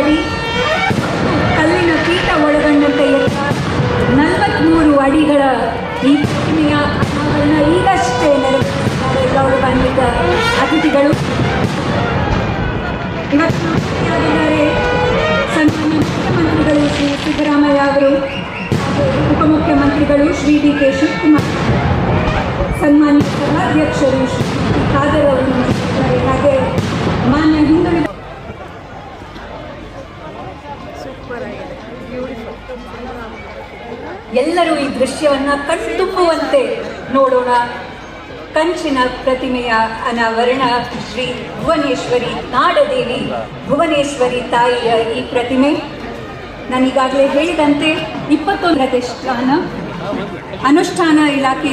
ಅಡಿ. ಕಲ್ಲಿನ ಪೀಠ ಒಳಗೊಂಡಂತೆ ನಲವತ್ಮೂರು ಅಡಿಗಳ ಈ ಪ್ರತಿಮೆಯ ಅನಾವರಣ ಈಗಷ್ಟೇ ನೆರವೇರಿಸಿದ್ದಾರೆ ಗೌರವ ಬಂದಿದ್ದ ಅತಿಥಿಗಳು. ಇವತ್ತು ಸನ್ಮಾನ್ಯ ಮುಖ್ಯಮಂತ್ರಿಗಳು ಶ್ರೀ ಸಿದ್ದರಾಮಯ್ಯ ಅವರು ಉಪಮುಖ್ಯಮಂತ್ರಿಗಳು ಶ್ರೀ ಡಿ ಕೆ ಶಿವಕುಮಾರ್. ಸನ್ಮಾನ್ಯ ಸಭಾಧ್ಯಕ್ಷರು ಶ್ರೀ ಎಲ್ಲರೂ ಈ ದೃಶ್ಯವನ್ನ ಕಣ್ತುಂಬುವಂತೆ ನೋಡೋಣ. ಕಂಚಿನ ಪ್ರತಿಮೆಯ ಅನಾವರಣ ಶ್ರೀ ಭುವನೇಶ್ವರಿ ನಾಡದೇವಿ, ಭುವನೇಶ್ವರಿ ತಾಯಿಯ ಈ ಪ್ರತಿಮೆ. ನಾನೀಗಾಗಲೇ ಹೇಳಿದಂತೆ ಇಪ್ಪತ್ತೊಂದು ಪ್ರತಿಷ್ಠಾನ ಅನುಷ್ಠಾನ ಇಲಾಖೆ